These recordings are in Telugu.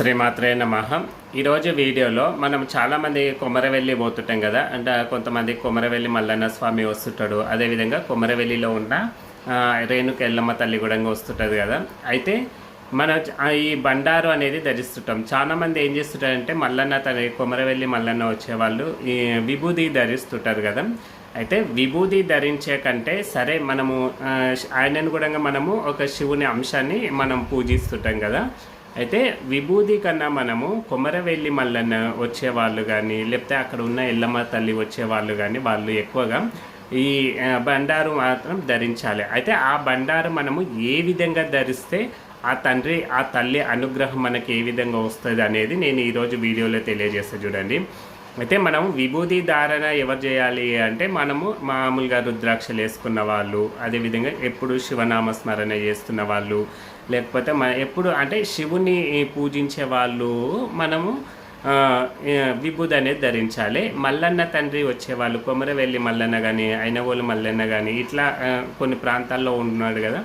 శ్రీమాత్రే నమ. ఈరోజు వీడియోలో మనం చాలామంది కొమరవెల్లి పోతుంటాం కదా అంటే కొంతమంది కొమరవెల్లి మల్లన్న స్వామి వస్తుంటాడు. అదేవిధంగా కొమరవెల్లిలో ఉన్న రేణుక ఎల్లమ్మ తల్లి కూడా వస్తుంటుంది కదా. అయితే మన ఈ బండారు అనేది ధరిస్తుంటాం. చాలామంది ఏం చేస్తుంటారంటే మల్లన్న తల్లి కొమరవెల్లి మల్లన్న వచ్చేవాళ్ళు ఈ విభూది ధరిస్తుంటారు కదా. అయితే విభూది ధరించే కంటే సరే మనము ఆయనను కూడా మనము ఒక శివుని అంశాన్ని మనం పూజిస్తుంటాం కదా. అయితే విభూది కన్నా మనము కొమరవెల్లి మల్లన్న వచ్చేవాళ్ళు కానీ లేకపోతే అక్కడ ఉన్న ఎల్లమ్మ తల్లి వచ్చేవాళ్ళు కానీ వాళ్ళు ఎక్కువగా ఈ బండారు మాత్రం ధరించాలి. అయితే ఆ బండారు మనము ఏ విధంగా ధరిస్తే ఆ తండ్రి ఆ తల్లి అనుగ్రహం మనకి ఏ విధంగా వస్తుంది అనేది నేను ఈరోజు వీడియోలో తెలియజేస్తా చూడండి. అయితే మనం విభూది ధారణ ఎవరు చేయాలి అంటే మనము మామూలుగా రుద్రాక్షలు వేసుకున్న వాళ్ళు అదేవిధంగా ఎప్పుడు శివనామ స్మరణ చేస్తున్న వాళ్ళు లేకపోతే మన ఎప్పుడు అంటే శివుని పూజించే వాళ్ళు మనము విభూది అనేది ధరించాలి. మల్లన్న తండ్రి వచ్చేవాళ్ళు కొమరవెల్లి మల్లన్న కానీ అయినవోలు మల్లన్న కానీ ఇట్లా కొన్ని ప్రాంతాల్లో ఉన్నాడు కదా.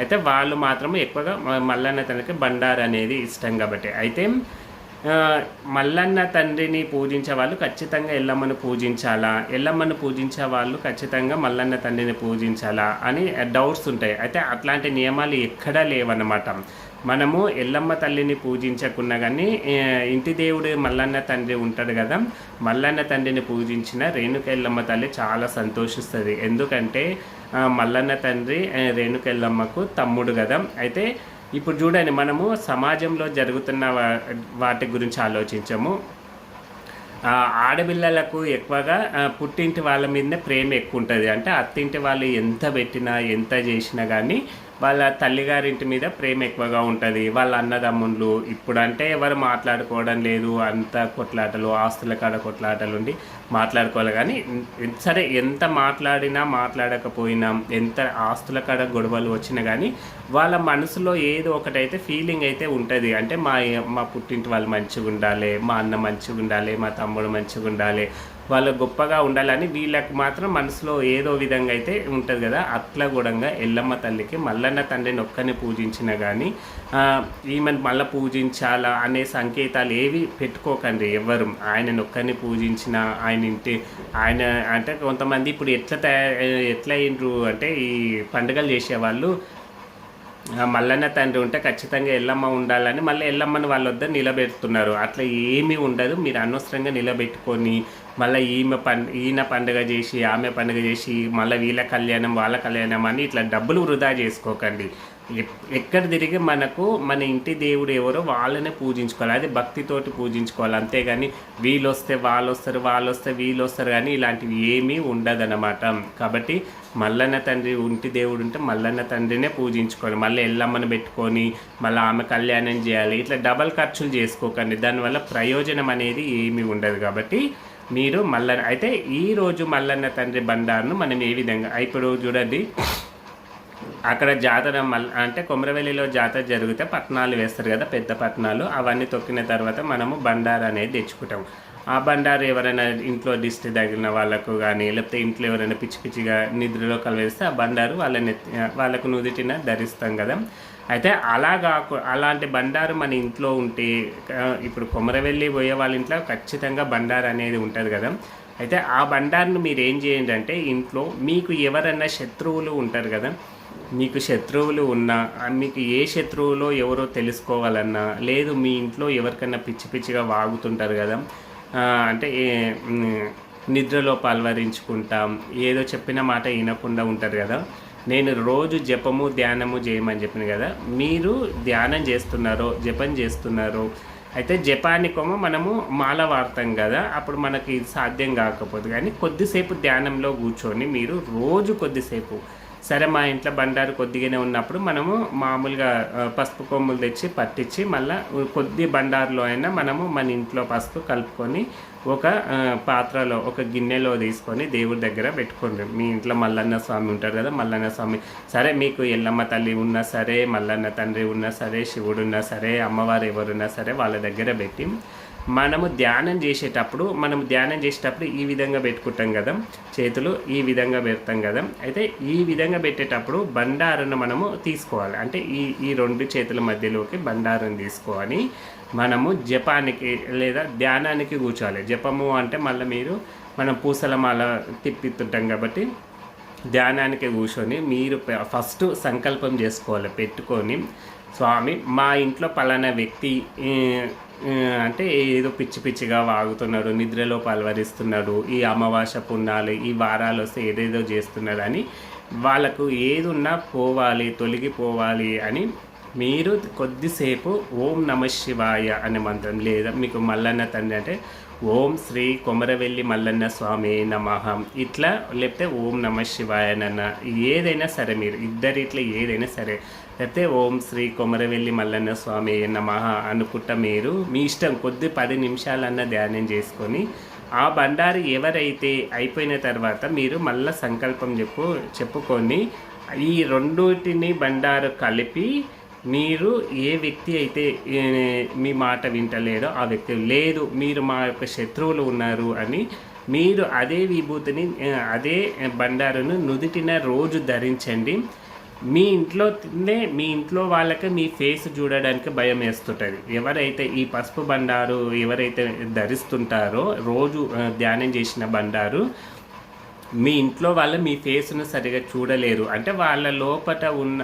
అయితే వాళ్ళు మాత్రం ఎక్కువగా మల్లన్న తండ్రికి బండారు అనేది ఇష్టం కాబట్టి. అయితే మల్లన్న తండ్రిని పూజించే వాళ్ళు ఖచ్చితంగా ఎల్లమ్మను పూజించాలా? ఎల్లమ్మను పూజించే వాళ్ళు ఖచ్చితంగా మల్లన్న తండ్రిని పూజించాలా? అని డౌట్స్ ఉంటాయి. అయితే అట్లాంటి నియమాలు ఎక్కడా లేవన్నమాట. మనము ఎల్లమ్మ తల్లిని పూజించకున్నా కానీ ఇంటి దేవుడు మల్లన్న తండ్రి ఉంటాడు కదా. మల్లన్న తండ్రిని పూజించిన రేణుక ఎల్లమ్మ తల్లి చాలా సంతోషిస్తుంది. ఎందుకంటే మల్లన్న తండ్రి రేణుకెల్లమ్మకు రేణుక ఎల్లమ్మకు తమ్ముడు కదా. అయితే ఇప్పుడు చూడండి మనము సమాజంలో జరుగుతున్న వా- వాటి గురించి ఆలోచించము. ఆడపిల్లలకు ఎక్కువగా పుట్టింటి వాళ్ళ మీదనే ప్రేమ ఎక్కువ ఉంటుంది అంటే అత్తింటి వాళ్ళు ఎంత పెట్టినా ఎంత చేసినా కానీ వాళ్ళ తల్లిగారింటి మీద ప్రేమ ఎక్కువగా ఉంటుంది. వాళ్ళ అన్నదమ్ముళ్ళు ఇప్పుడంటే ఎవరు మాట్లాడుకోవడం లేదు. అంత కొట్లాటలు ఆస్తుల కాడ కొట్లాటలు ఉండి మాట్లాడుకోవాలి. కానీ సరే ఎంత మాట్లాడినా మాట్లాడకపోయినా ఎంత ఆస్తుల కాడ గొడవలు వచ్చినా కానీ వాళ్ళ మనసులో ఏదో ఒకటైతే ఫీలింగ్ అయితే ఉంటుంది. అంటే మా మా పుట్టింటి వాళ్ళు మంచిగా ఉండాలి మా అన్న మంచిగా ఉండాలి మా తమ్ముడు మంచిగా ఉండాలి వాళ్ళు గొప్పగా ఉండాలని వీళ్ళకి మాత్రం మనసులో ఏదో విధంగా అయితే ఉంటుంది కదా. అట్లా కూడా ఎల్లమ్మ తల్లికి మల్లన్న తండ్రిని ఒక్కని పూజించినా కానీ ఈమెను మళ్ళీ పూజించాలా అనే సంకేతాలు ఏవి పెట్టుకోకండి ఎవరు ఆయన ఒక్కరిని పూజించిన ఆయన ఇంటి ఆయన అంటే కొంతమంది ఇప్పుడు ఎట్లా తయారు ఎట్లా అంటే ఈ పండుగలు చేసేవాళ్ళు మల్లన్న తండ్రి ఉంటే ఖచ్చితంగా ఎల్లమ్మ ఉండాలని మళ్ళీ ఎల్లమ్మని వాళ్ళ వద్ద నిలబెడుతున్నారు. అట్లా ఏమీ ఉండదు. మీరు అనవసరంగా నిలబెట్టుకొని మళ్ళీ ఈమె పం ఈయన పండుగ చేసి ఆమె పండుగ చేసి మళ్ళీ వీళ్ళ కళ్యాణం వాళ్ళ కళ్యాణం అని ఇట్లా డబ్బులు వృధా చేసుకోకండి. ఎక్కడ తిరిగి మనకు మన ఇంటి దేవుడు ఎవరో వాళ్ళనే పూజించుకోవాలి. అది భక్తితోటి పూజించుకోవాలి. అంతేగాని వీళ్ళు వస్తే వాళ్ళు వస్తారు వాళ్ళు వస్తే వీళ్ళు వస్తారు కానీ ఇలాంటివి ఏమీ ఉండదన్నమాట. కాబట్టి మల్లన్న తండ్రి ఇంటి దేవుడు ఉంటే మల్లన్న తండ్రినే పూజించుకోవాలి. మళ్ళీ ఎల్లమ్మను పెట్టుకొని మళ్ళీ ఆమె కళ్యాణం చేయాలి. ఇట్లా డబల్ ఖర్చులు చేసుకోకండి. దానివల్ల ప్రయోజనం అనేది ఏమీ ఉండదు కాబట్టి మీరు మల్లన్న అయితే ఈరోజు మల్లన్న తండ్రి బండారును మనం ఏ విధంగా ఇప్పుడు చూడండి. అక్కడ జాతర మల్ అంటే కొమరవెల్లిలో జాతర జరిగితే పట్నాలు వేస్తారు కదా పెద్ద పట్నాలు. అవన్నీ తొక్కిన తర్వాత మనము బండారు అనేది తెచ్చుకుంటాం. ఆ బండారు ఎవరైనా ఇంట్లో దిష్టి తగిలిన వాళ్ళకు కానీ లేకపోతే ఇంట్లో ఎవరైనా పిచ్చి పిచ్చిగా నిద్రలో కలివేస్తే ఆ బండారు వాళ్ళని వాళ్ళకు నుదిటిన ధరిస్తాం కదా. అయితే అలా కాకు అలాంటి బండారు మన ఇంట్లో ఉంటే ఇప్పుడు కొమరవెల్లి పోయే వాళ్ళ ఇంట్లో ఖచ్చితంగా బండారు అనేది ఉంటుంది కదా. అయితే ఆ బండారును మీరు ఏం చేయండి అంటే ఇంట్లో మీకు ఎవరైనా శత్రువులు ఉంటారు కదా మీకు శత్రువులు ఉన్నా మీకు ఏ శత్రువులో ఎవరో తెలుసుకోవాలన్నా లేదు మీ ఇంట్లో ఎవరికైనా పిచ్చి పిచ్చిగా వాగుతుంటారు కదా అంటే ఏ- నిద్రలో పాల్వరించుకుంటాం ఏదో చెప్పిన మాట వినకుండా ఉంటారు కదా. నేను రోజు జపము ధ్యానము చేయమని చెప్పిన కదా మీరు ధ్యానం చేస్తున్నారో జపం చేస్తున్నారో అయితే జపానికేమో మనము మాల వాడతాం కదా అప్పుడు మనకి ఇది సాధ్యం కాకపోతే కానీ కొద్దిసేపు ధ్యానంలో కూర్చొని మీరు రోజు కొద్దిసేపు సరే మా ఇంట్లో బండారు కొద్దిగానే ఉన్నప్పుడు మనము మామూలుగా పసుపు కొమ్ములు తెచ్చి పట్టించి మళ్ళీ కొద్ది బండారులో అయినా మనము మన ఇంట్లో పసుపు కలుపుకొని ఒక పాత్రలో ఒక గిన్నెలో తీసుకొని దేవుడి దగ్గర పెట్టుకోండి మీ ఇంట్లో మల్లన్న స్వామి ఉంటారు కదా మల్లన్న స్వామి. సరే మీకు ఎల్లమ్మ తల్లి ఉన్నా సరే మల్లన్న తండ్రి ఉన్నా సరే శివుడు ఉన్నా సరే అమ్మవారు ఎవరున్నా సరే వాళ్ళ దగ్గర పెట్టి మనము ధ్యానం చేసేటప్పుడు మనం ధ్యానం చేసేటప్పుడు ఈ విధంగా పెట్టుకుంటాం కదా. చేతులు ఈ విధంగా పెడతాం కదా. అయితే ఈ విధంగా పెట్టేటప్పుడు బండారను మనము తీసుకోవాలి. అంటే ఈ ఈ రెండు చేతుల మధ్యలోకి బండారం తీసుకొని మనము జపానికి లేదా ధ్యానానికి కూర్చోవాలి. జపము అంటే మళ్ళీ మీరు మనం పూసల మాల తిప్పిత్తుంటాం కాబట్టి ధ్యానానికి కూర్చొని మీరు ఫస్ట్ సంకల్పం చేసుకోవాలి. పెట్టుకొని స్వామి మా ఇంట్లో పలానా వ్యక్తి అంటే ఏదో పిచ్చి పిచ్చిగా వాగుతున్నాడు నిద్రలో పలవరిస్తున్నాడు ఈ అమావాస్య పుణ్యాలు ఈ వారాలు వస్తే ఏదేదో చేస్తున్నాడు అని వాళ్ళకు ఏదున్నా పోవాలి తొలగిపోవాలి అని మీరు కొద్దిసేపు ఓం నమ శివాయ అనే మంత్రం లేదా మీకు మల్లన్న తండ్రి అంటే ఓం శ్రీ కొమరవెల్లి మల్లన్న స్వామి నమః. ఇట్లా లేకపోతే ఓం నమ శివాయనన్న ఏదైనా సరే మీరు ఇద్దరి ఇట్లా ఏదైనా సరే. లేకపోతే ఓం శ్రీ కొమరవెల్లి మల్లన్న స్వామి నమః అనుకుంటా మీరు మీ ఇష్టం కొద్ది పది నిమిషాలన్నా ధ్యానం చేసుకొని ఆ బండారు ఎవరైతే అయిపోయిన తర్వాత మీరు మళ్ళీ సంకల్పం చెప్పు చెప్పుకొని ఈ రెండుటిని బండారు కలిపి మీరు ఏ వ్యక్తి అయితే మీ మాట వింటలేడో ఆ వ్యక్తి లేదు మీరు మా యొక్క శత్రువులు ఉన్నారు అని మీరు అదే విభూతిని అదే బండారును నుదిటిన రోజు ధరించండి. మీ ఇంట్లో తిందే మీ ఇంట్లో వాళ్ళకి మీ ఫేస్ చూడడానికి భయం వేస్తుంటుంది. ఎవరైతే ఈ పసుపు బండారు ఎవరైతే ధరిస్తుంటారో రోజు ధ్యానం చేసిన బండారు మీ ఇంట్లో వాళ్ళు మీ ఫేస్ను సరిగా చూడలేరు. అంటే వాళ్ళ లోపట ఉన్న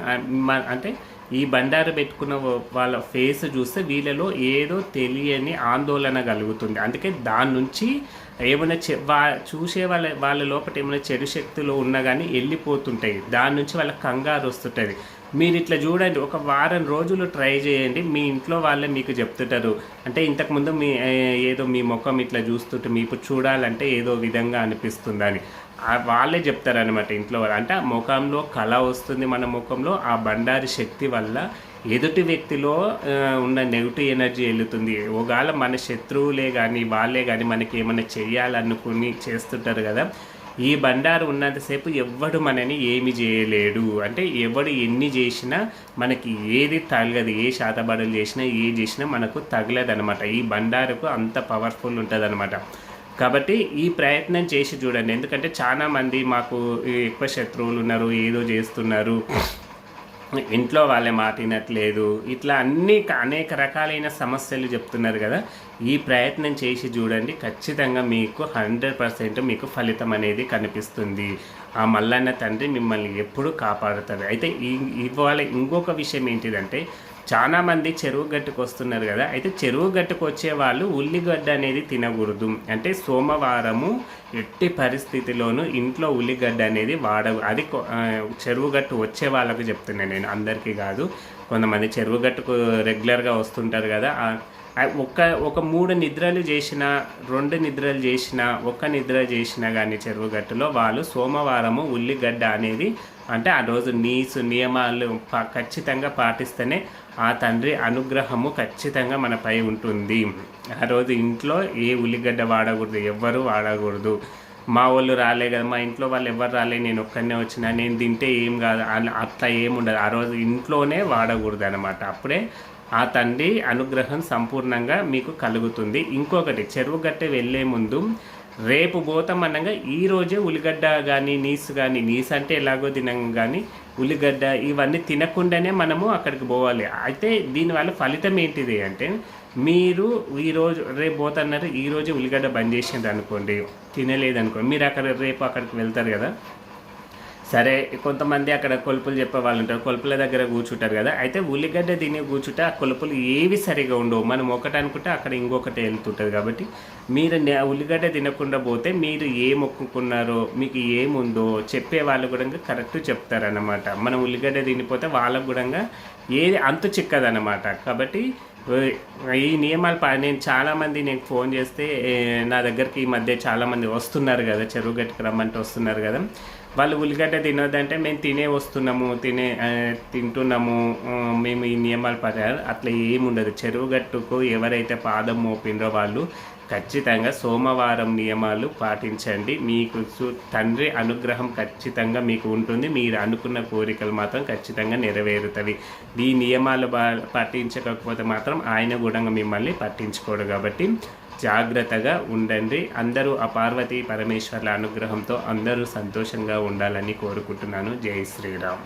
అంటే ఈ బండారు పెట్టుకున్న వాళ్ళ ఫేస్ చూస్తే వీళ్ళలో ఏదో తెలియని ఆందోళన కలుగుతుంది. అందుకే దాని నుంచి ఏమైనా చె వా చూసే వాళ్ళ వాళ్ళ లోపల ఏమైనా చెడు శక్తులు ఉన్నా కానీ వెళ్ళిపోతుంటాయి దాని నుంచి వాళ్ళ కంగారు వస్తుంటుంది. మీరు ఇట్లా చూడండి ఒక వారం రోజులు ట్రై చేయండి మీ ఇంట్లో వాళ్ళే మీకు చెప్తుంటారు. అంటే ఇంతకుముందు మీ ఏదో మీ ముఖం ఇట్లా చూస్తుంటే మీకు చూడాలంటే ఏదో విధంగా అనిపిస్తుందని. వాళ్ళే చెప్తారనమాట ఇంట్లో వాళ్ళు. అంటే ఆ ముఖంలో కళ వస్తుంది మన ముఖంలో ఆ బండారి శక్తి వల్ల ఎదుటి వ్యక్తిలో ఉన్న నెగిటివ్ ఎనర్జీ వెళుతుంది. ఒకవేళ మన శత్రువులే కానీ వాళ్ళే కానీ మనకి ఏమైనా చేయాలనుకుని చేస్తుంటారు కదా ఈ బండారు ఉన్నంతసేపు ఎవ్వడు మనని ఏమి చేయలేడు. అంటే ఎవడు ఎన్ని చేసినా మనకి ఏది తగలదు ఏ శాతబడులు చేసినా ఏ చేసినా మనకు తగలదనమాట ఈ బండారుకు అంత పవర్ఫుల్ ఉంటుంది కాబట్టి ఈ ప్రయత్నం చేసి చూడండి. ఎందుకంటే చాలామంది మాకు ఎక్కువ శత్రువులు ఉన్నారు ఏదో చేస్తున్నారు. ఇంట్లో వాళ్ళే మాటినట్లేదు. ఇట్లా అన్ని అనేక రకాలైన సమస్యలు చెప్తున్నారు కదా. ఈ ప్రయత్నం చేసి చూడండి ఖచ్చితంగా మీకు హండ్రెడ్ పర్సెంట్ మీకు ఫలితం అనేది కనిపిస్తుంది. ఆ మల్లన్న తండ్రి మిమ్మల్ని ఎప్పుడు కాపాడుతుంది అయితే ఈ ఇవాళ ఇంకొక విషయం ఏంటిదంటే చాలా మంది చెరువు గట్టుకు వస్తున్నారు కదా. అయితే చెరువు గట్టుకు వచ్చే వాళ్ళు ఉల్లిగడ్డ అనేది తినకూడదు. అంటే సోమవారము ఎట్టి పరిస్థితిలోనూ ఇంట్లో ఉల్లిగడ్డ అనేది వాడ అది చెరువు గట్టు వచ్చే వాళ్ళకు చెప్తున్నాను నేను. అందరికీ కాదు. కొంతమంది చెరువు గట్టుకు రెగ్యులర్గా వస్తుంటారు కదా. ఒక్క ఒక మూడు నిద్రలు చేసిన రెండు నిద్రలు చేసిన ఒక్క నిద్ర చేసినా కానీ చెరువు గట్టులో వాళ్ళు సోమవారము ఉల్లిగడ్డ అనేది అంటే ఆ రోజు నీసు నియమాలు ఖచ్చితంగా పాటిస్తేనే ఆ తండ్రి అనుగ్రహము ఖచ్చితంగా మనపై ఉంటుంది. ఆ రోజు ఇంట్లో ఏ ఉల్లిగడ్డ వాడకూడదు ఎవ్వరు వాడకూడదు. మా వాళ్ళు రాలే కదా మా ఇంట్లో వాళ్ళు ఎవరు రాలే నేను ఒక్కనే వచ్చిన నేను తింటే ఏం కాదు అట్లా ఏముండదు. ఆ రోజు ఇంట్లోనే వాడకూడదు అనమాట అప్పుడే ఆ తండ్రి అనుగ్రహం సంపూర్ణంగా మీకు కలుగుతుంది. ఇంకొకటి చెరువు గట్టె వెళ్ళే ముందు రేపు పోతాం అనగా ఈ రోజే ఉల్లిగడ్డ కానీ నీసు కానీ నీసు అంటే ఎలాగో తినం కానీ ఉల్లిగడ్డ ఇవన్నీ తినకుండానే మనము అక్కడికి పోవాలి. అయితే దీనివల్ల ఫలితం ఏంటిది అంటే మీరు ఈరోజు రేపు పోతున్నారు ఈ ఉల్లిగడ్డ బంద్ చేసింది అనుకోండి తినలేదు అనుకోండి మీరు అక్కడ రేపు అక్కడికి వెళ్తారు కదా సరే కొంతమంది అక్కడ కొలుపులు చెప్పే వాళ్ళు ఉంటారు. కొలుపుల దగ్గర కూర్చుంటారు కదా. అయితే ఉల్లిగడ్డ తిని కూర్చుంటే ఆ కొలుపులు ఏవి సరిగా ఉండవు. మనం ఒకటి అనుకుంటే అక్కడ ఇంకొకటి వెళ్తుంటుంది కాబట్టి మీరు నే- ఉల్లిగడ్డ తినకుండా పోతే మీరు ఏ మొక్కుకున్నారో మీకు ఏముందో చెప్పే వాళ్ళు కూడా కరెక్ట్ చెప్తారన్నమాట. మనం ఉల్లిగడ్డ తినిపోతే వాళ్ళకు కూడా ఏది అంతు చిక్కదన్నమాట. కాబట్టి ఈ నియమాలు నేను చాలామంది నేను ఫోన్ చేస్తే నా దగ్గరికి ఈ మధ్య చాలామంది వస్తున్నారు కదా చెరువు గట్టుకు రమ్మంటే వస్తున్నారు కదా. వాళ్ళు ఉల్లిగడ్డ తినొద్దంటే మేము తినే వస్తున్నాము తినే తింటున్నాము మేము ఈ నియమాలు పడారు అట్లా ఏముండదు. చెరువు గట్టుకు ఎవరైతే పాదం మోపిండ్రో వాళ్ళు ఖచ్చితంగా సోమవారం నియమాలు పాటించండి. మీకు తండ్రి అనుగ్రహం ఖచ్చితంగా మీకు ఉంటుంది. మీరు అనుకున్న కోరికలు మాత్రం ఖచ్చితంగా నెరవేరుతుంది ఈ నియమాలు బా పాటించకపోతే మాత్రం ఆయన కూడా మిమ్మల్ని పట్టించుకోడు కాబట్టి జాగ్రత్తగా ఉండండి. అందరూ ఆ పార్వతీ పరమేశ్వర్ల అనుగ్రహంతో అందరూ సంతోషంగా ఉండాలని కోరుకుంటున్నాను. జై శ్రీరామ్.